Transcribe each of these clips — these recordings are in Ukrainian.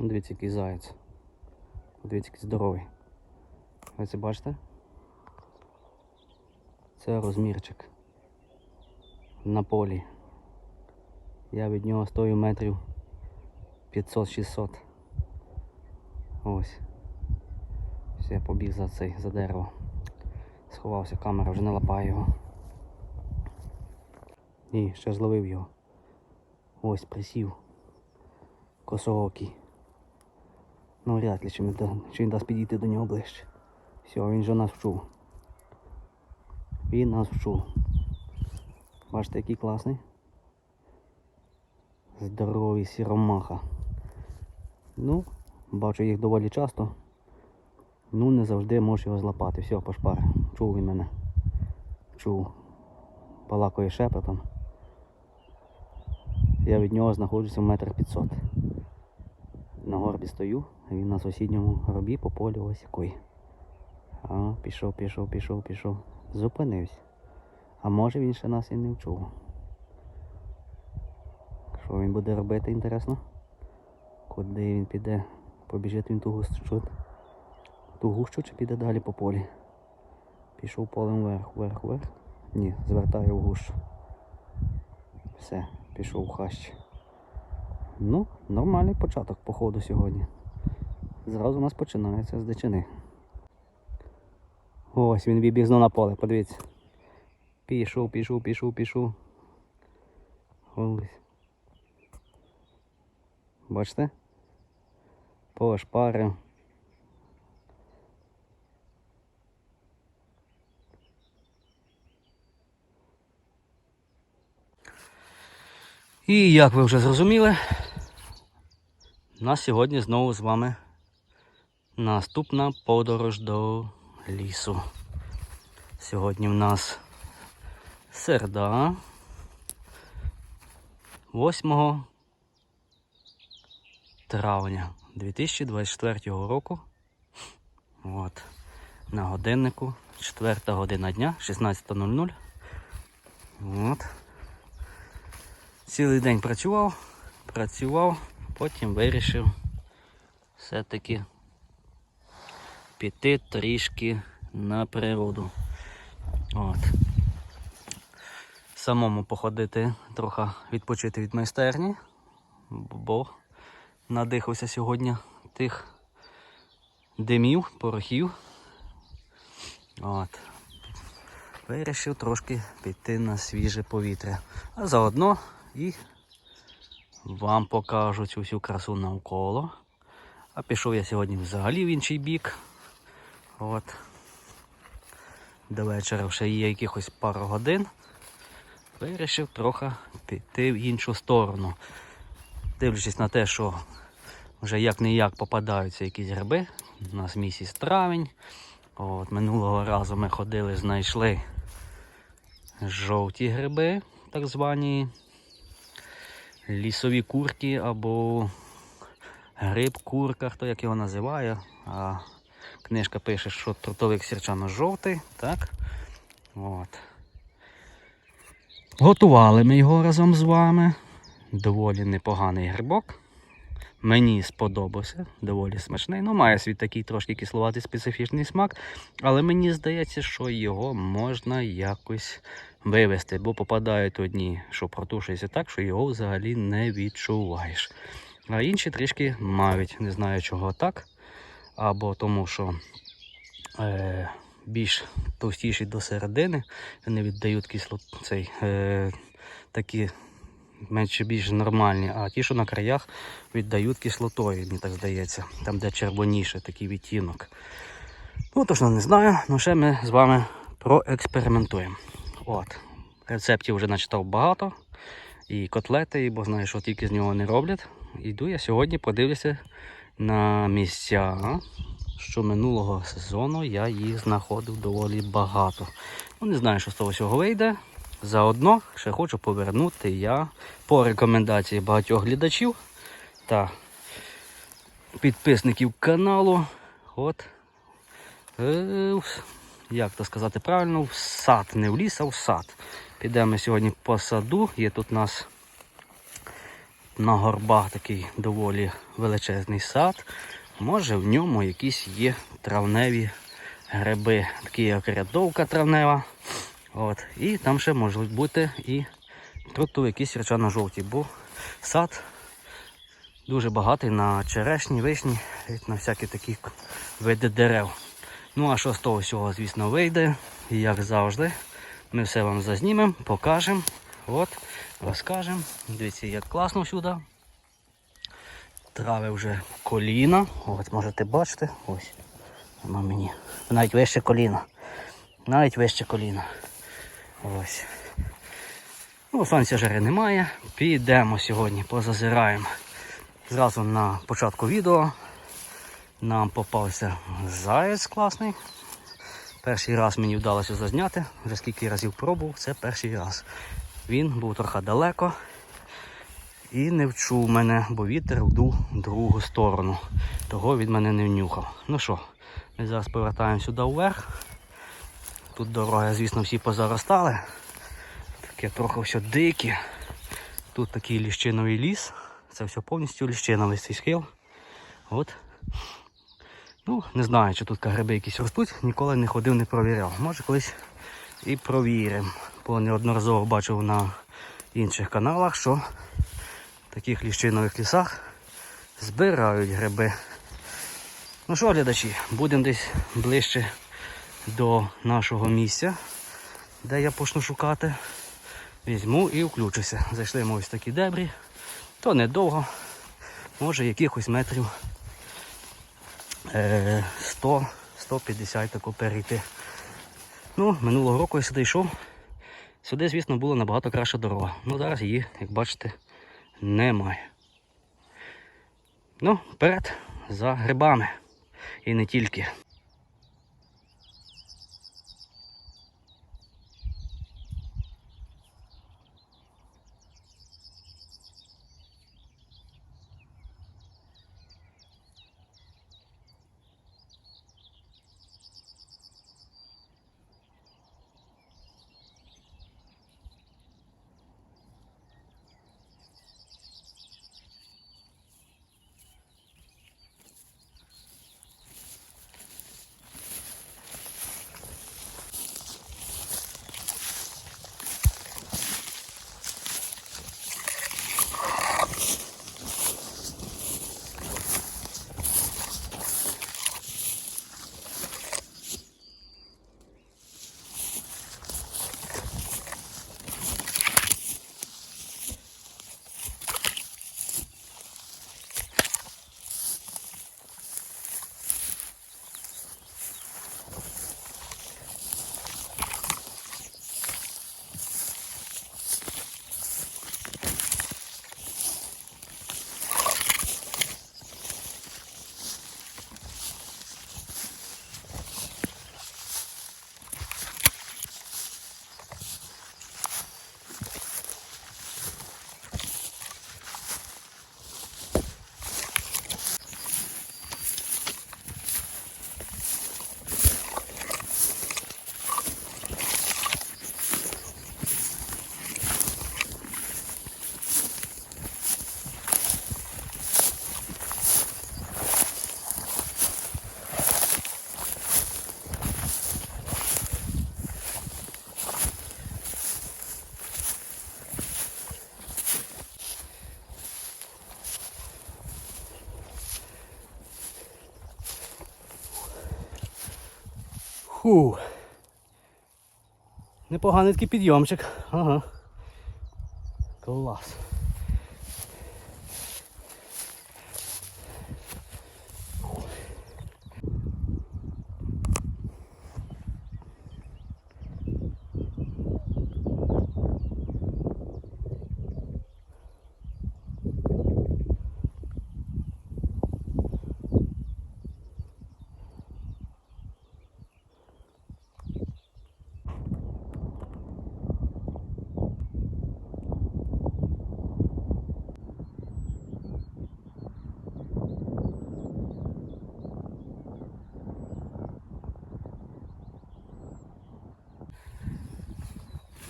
Дивіться, який заяць. Дивіться, який здоровий. Ви це бачите? Це розмірчик. На полі. Я від нього стою метрів 500-600. Ось. Все, я побіг за цей, за дерево. Сховався, камера вже не лапає його. Ні, ще зловив його. Ось присів. Косоокий. Ну вряд ли, чи він, чи він дасть підійти до нього ближче. Все, він вже нас вчув. Він нас вчув. Бачите, який класний. Здоровий сіромаха. Ну, бачу їх доволі часто. Ну, не завжди можеш його злапати. Все, пошпар. Чув він мене. Чув. Балакає шепотом. Я від нього знаходжуся в метр п'ятсот. На горбі стою, він на сусідньому горбі по полю ось який. А, пішов, пішов, пішов, пішов. Зупинився. А може він ще нас і не вчув. Що він буде робити, інтересно? Куди він піде? Побіжить він ту гущу, ту гущу чи піде далі по полі? Пішов полем вверх, вверх, вверх. Ні, звертає в гущу. Все, пішов в хащ. Ну, нормальний початок походу сьогодні. Зразу у нас починається з дичини. Ось він вибіг знову на поле, подивіться. Пішов, пішов, пішов, пішов. Ось. Бачите? Пошпарив. І як ви вже зрозуміли, у нас сьогодні знову з вами наступна подорож до лісу. Сьогодні в нас середа 8 травня 2024 року. От. На годиннику 4 година дня, 16.00. От. Цілий день працював, працював, потім вирішив все-таки піти трішки на природу. От. Самому походити, трохи відпочити від майстерні, бо надихався сьогодні тих димів, порохів. От. Вирішив трошки піти на свіже повітря. А заодно і вам покажу цю всю красу навколо. А пішов я сьогодні взагалі в інший бік. От. До вечора ще є якихось пару годин. Вирішив трохи піти в іншу сторону. Дивлячись на те, що вже як не як попадаються якісь гриби. У нас місяць травень. От, минулого разу ми ходили, знайшли жовті гриби, так звані лісові курки або гриб курка, хто як його називає. А книжка пише, що трутовик сірчано жовтий. Так? От. Готували ми його разом з вами. Доволі непоганий грибок. Мені сподобався, доволі смачний. Ну, має свій такий трошки кисловатий специфічний смак, але мені здається, що його можна якось вивести, бо попадають одні, що протушується так, що його взагалі не відчуваєш. А інші трішки мають, не знаю чого так. Або тому, що е, більш товстіші до середини, вони віддають кислот, цей, е, такі менше більш нормальні, а ті, що на краях віддають кислотою, мені так здається, там де червоніше такий відтінок. Ну, точно не знаю, але ще ми з вами проекспериментуємо. От. Рецептів вже начитав багато. І котлети, і бо знаю, що тільки з нього не роблять. Іду я сьогодні подивлюся на місця, що минулого сезону я їх знаходив доволі багато. Ну, не знаю, що з того всього вийде. Заодно ще хочу повернути я по рекомендації багатьох глядачів та підписників каналу. От, е, як то сказати правильно, в сад, не в ліс, а в сад. Підемо сьогодні по саду. Є тут у нас на горбах такий доволі величезний сад. Може в ньому якісь є травневі гриби, такі як рядовка травнева. От. І там ще можуть бути і трутові якісь речано жовті, бо сад дуже багатий на черешні, вишні, на всякі такі види дерев. Ну а що з того всього, звісно, вийде, і як завжди, ми все вам зазнімемо, покажемо, розкажемо. Дивіться, як класно сюди. Трави вже коліна. От можете бачити. Ось. Воно мені. Навіть вище коліна. Навіть вище коліна. Ось. Ну, сонця жари немає. Підемо сьогодні, позазираємо. Зразу на початку відео нам попався заяць класний. Перший раз мені вдалося зазняти, вже скільки разів пробував, це перший раз. Він був трохи далеко і не вчув мене, бо вітер вдув в другу сторону. Того від мене не внюхав. Ну що, ми зараз повертаємо сюди вверх. Тут дороги, звісно, всі позаростали. Таке трохи все дике. Тут такий ліщиновий ліс. Це все повністю ліщиновий цей схил. От. Ну, не знаю, чи тут гриби якісь ростуть, ніколи не ходив, не провіряв. Може колись і провіримо. Бо неодноразово бачив на інших каналах, що в таких ліщинових лісах збирають гриби. Ну що, глядачі, будемо десь ближче до нашого місця, де я почну шукати. Візьму і включуся. Зайшли ми ось такі дебрі. То недовго, може якихось метрів е, 100-150 тако перейти. Ну, минулого року я сюди йшов. Сюди, звісно, була набагато краща дорога. Ну зараз її, як бачите, немає. Ну, вперед за грибами. І не тільки. Фу. Непоганий такий підйомчик. Ага. Клас.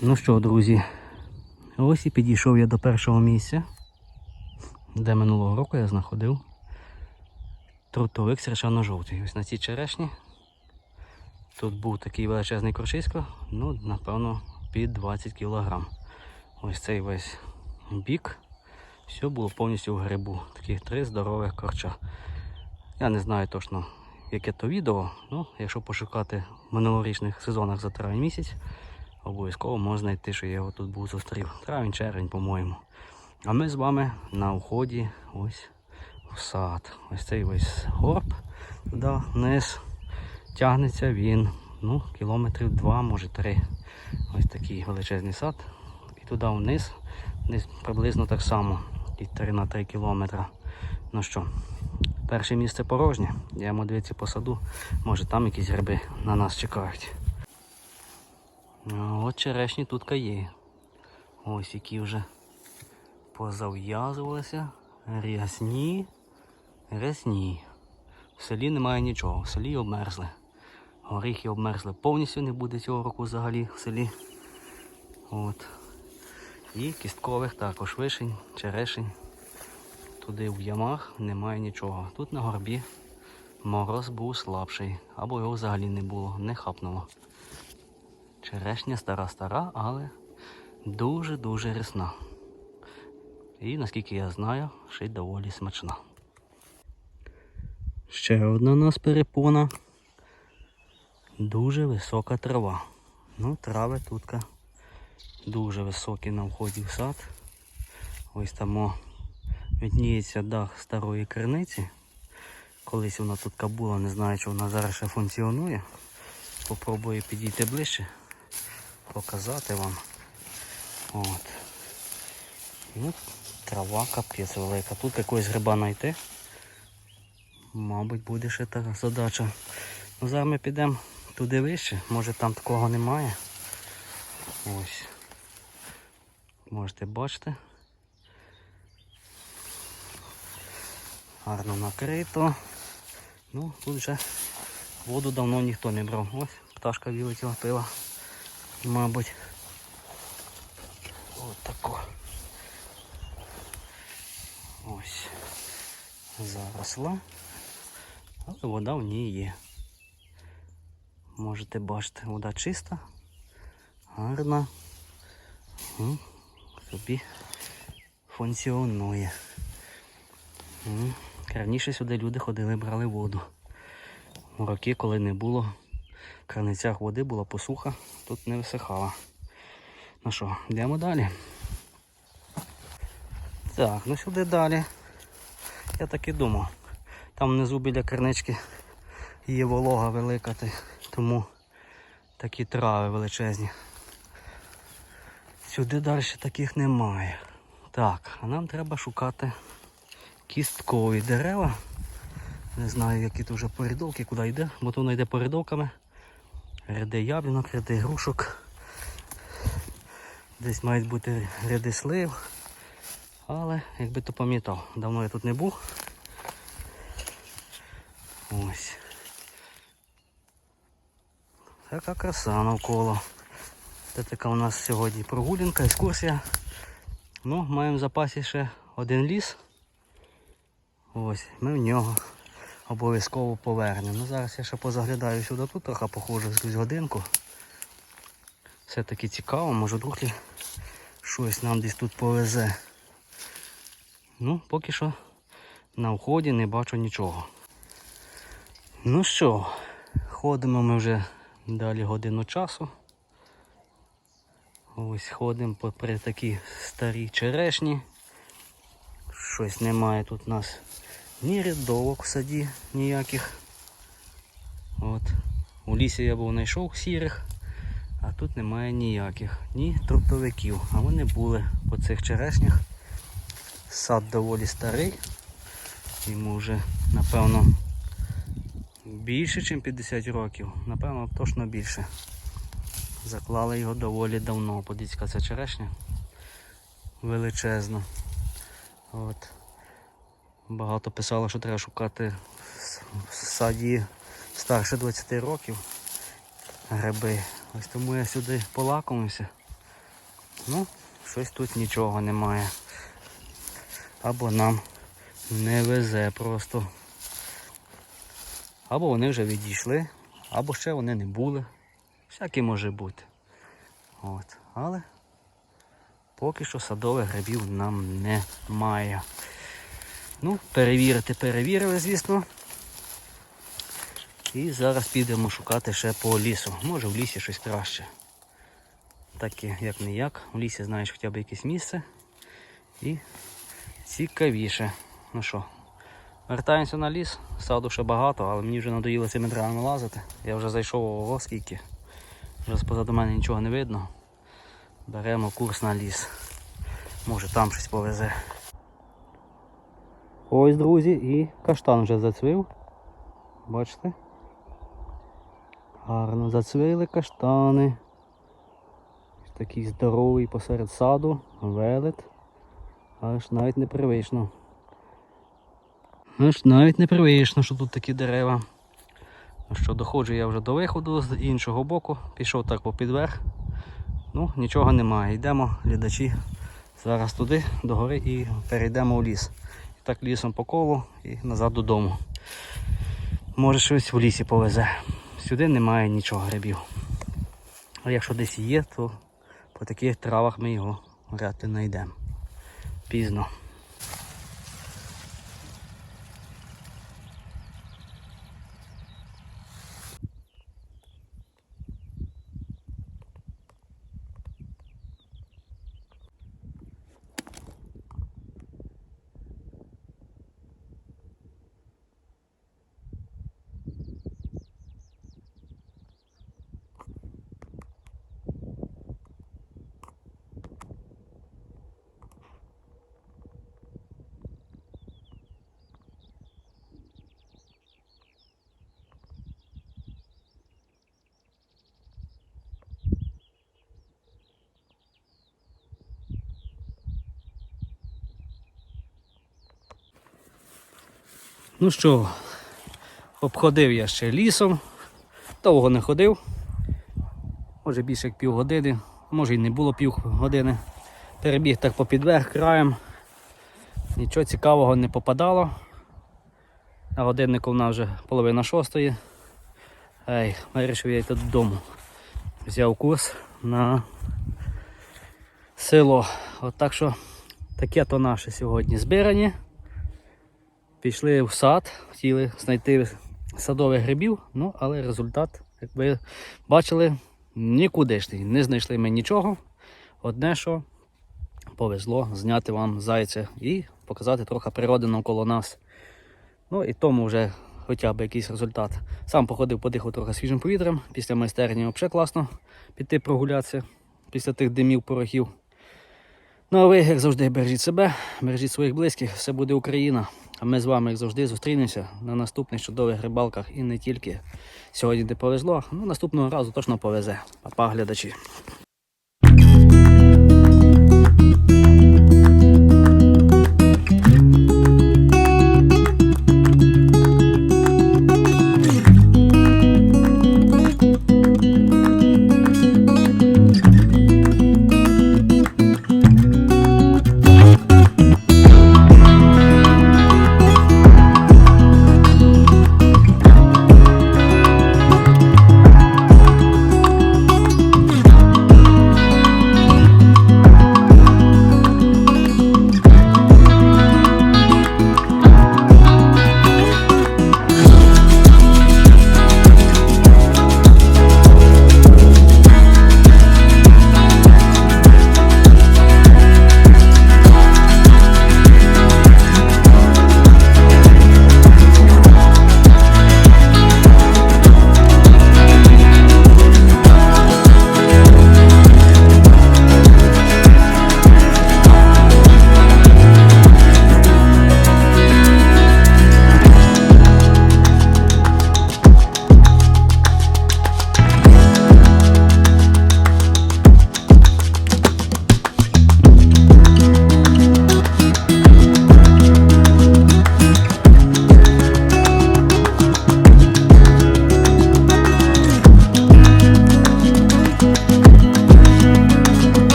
Ну що, друзі, ось і підійшов я до першого місця. де минулого року я знаходив трутовик священно-жовтий. Ось на цій черешні. Тут був такий величезний корчисько, ну, напевно, під 20 кг. Ось цей весь бік. Все було повністю в грибу. Такі три здорових корча. Я не знаю точно, яке то відео, ну, якщо пошукати в минулорічних сезонах за травень місяць, обов'язково можна знайти, що я його тут був зустрів. Травень, червень, по-моєму. А ми з вами на вході ось в сад. Ось цей весь горб туди вниз тягнеться він. Ну, кілометрів два, може три. Ось такий величезний сад. І туди вниз, десь приблизно так само. І 3 на 3 кілометра. Ну що, перше місце порожнє. Йдемо дивитися по саду. Може там якісь гриби на нас чекають. От черешні тут є. Ось які вже позав'язувалися. Рясні, рясні. В селі немає нічого, в селі обмерзли. Горіхи обмерзли повністю не буде цього року взагалі в селі. От. І кісткових також вишень, черешень. Туди в ямах немає нічого. Тут на горбі мороз був слабший, або його взагалі не було, не хапнуло. Черешня стара-стара, але дуже-дуже рясна. І наскільки я знаю, ще й доволі смачна. Ще одна у нас перепона. Дуже висока трава. Ну, трави тут дуже високі на вході в сад. Ось там о, видніється дах старої криниці. Колись вона тут була, не знаю, чи вона зараз ще функціонує. Попробую підійти ближче, показати вам. От. Ну, трава капець велика. Тут якогось гриба знайти. Мабуть, буде ще така задача. Ну, зараз ми підемо туди вище, може там такого немає. Ось. Можете бачити. Гарно накрито. Ну, тут вже воду давно ніхто не брав. Ось пташка вилетіла, пила. Мабуть. Ось тако. Ось. Заросла. Але вода в ній є. Можете бачити, вода чиста, гарна. Собі функціонує. Раніше сюди люди ходили, брали воду. У роки, коли не було краницях води, була посуха, тут не висихала. Ну що, йдемо далі. Так, ну сюди далі. Я так і думав. Там внизу біля кринички є волога велика, тому такі трави величезні. Сюди далі таких немає. Так, а нам треба шукати кісткові дерева. Не знаю, які тут вже порядовки, куди йде, бо то воно йде порядовками. Ряди яблунок, ряди грушок. Десь мають бути ряди слив. Але якби то пам'ятав, давно я тут не був. Ось. Така краса навколо. Це така у нас сьогодні прогулянка, екскурсія. Ну, маємо в запасі ще один ліс. Ось, ми в нього обов'язково повернемо. Ну, зараз я ще позаглядаю сюди, тут трохи походжу з годинку. Все-таки цікаво, може ли щось нам десь тут повезе. Ну, поки що на вході не бачу нічого. Ну що, ходимо ми вже далі годину часу. Ось ходимо попри такі старі черешні. Щось немає тут у нас ні рядовок в саді ніяких. От. У лісі я був знайшов сірих, а тут немає ніяких, ні трутовиків. А вони були по цих черешнях. Сад доволі старий. Йому вже, напевно, більше, ніж 50 років. Напевно, точно більше. Заклали його доволі давно. Подивіться, ця черешня величезна. От. Багато писало, що треба шукати в саді старше 20 років гриби. Ось тому я сюди полакомився. Ну, щось тут нічого немає. або нам не везе просто. Або вони вже відійшли, або ще вони не були. Всяке може бути. От. Але поки що садових грибів нам немає. Ну, перевірити перевірили, звісно. І зараз підемо шукати ще по лісу. Може в лісі щось краще. Таке, як не як. В лісі знаєш хоча б якесь місце. І цікавіше. Ну що, вертаємося на ліс. Саду ще багато, але мені вже надоїло цими деревами лазити. Я вже зайшов ого скільки. Вже позаду мене нічого не видно. Беремо курс на ліс. Може там щось повезе. Ось, друзі, і каштан вже зацвів. Бачите? Гарно зацвіли каштани. Такий здоровий посеред саду, велет. Аж навіть непривично. Аж навіть непривично, що тут такі дерева. Що, доходжу я вже до виходу з іншого боку, пішов так попід верх. Ну, нічого немає. Йдемо, глядачі, зараз туди, до гори і перейдемо у ліс. Так лісом по колу і назад додому. Може щось в лісі повезе. Сюди немає нічого грибів. А якщо десь є, то по таких травах ми його вряд ли знайдемо. Пізно. Ну що, обходив я ще лісом, довго не ходив, може більше як півгодини, може і не було півгодини. Перебіг так попід верх краєм, нічого цікавого не попадало. На годиннику в нас вже половина шостої. Ей, вирішив я йти додому. Взяв курс на село. От так що таке то наше сьогодні збирання. Пішли в сад, хотіли знайти садових грибів, ну але результат, як ви бачили, нікудишній. Не знайшли ми нічого. Одне, що повезло зняти вам зайця і показати трохи природи навколо нас. Ну і тому вже хоча б якийсь результат. Сам походив, подихав трохи свіжим повітрям. Після майстерні взагалі класно піти прогулятися після тих димів, порохів. Ну а ви, як завжди, бережіть себе, бережіть своїх близьких, все буде Україна. А ми з вами, як завжди, зустрінемося на наступних чудових рибалках і не тільки. Сьогодні не повезло, ну наступного разу точно повезе. Па-па, глядачі.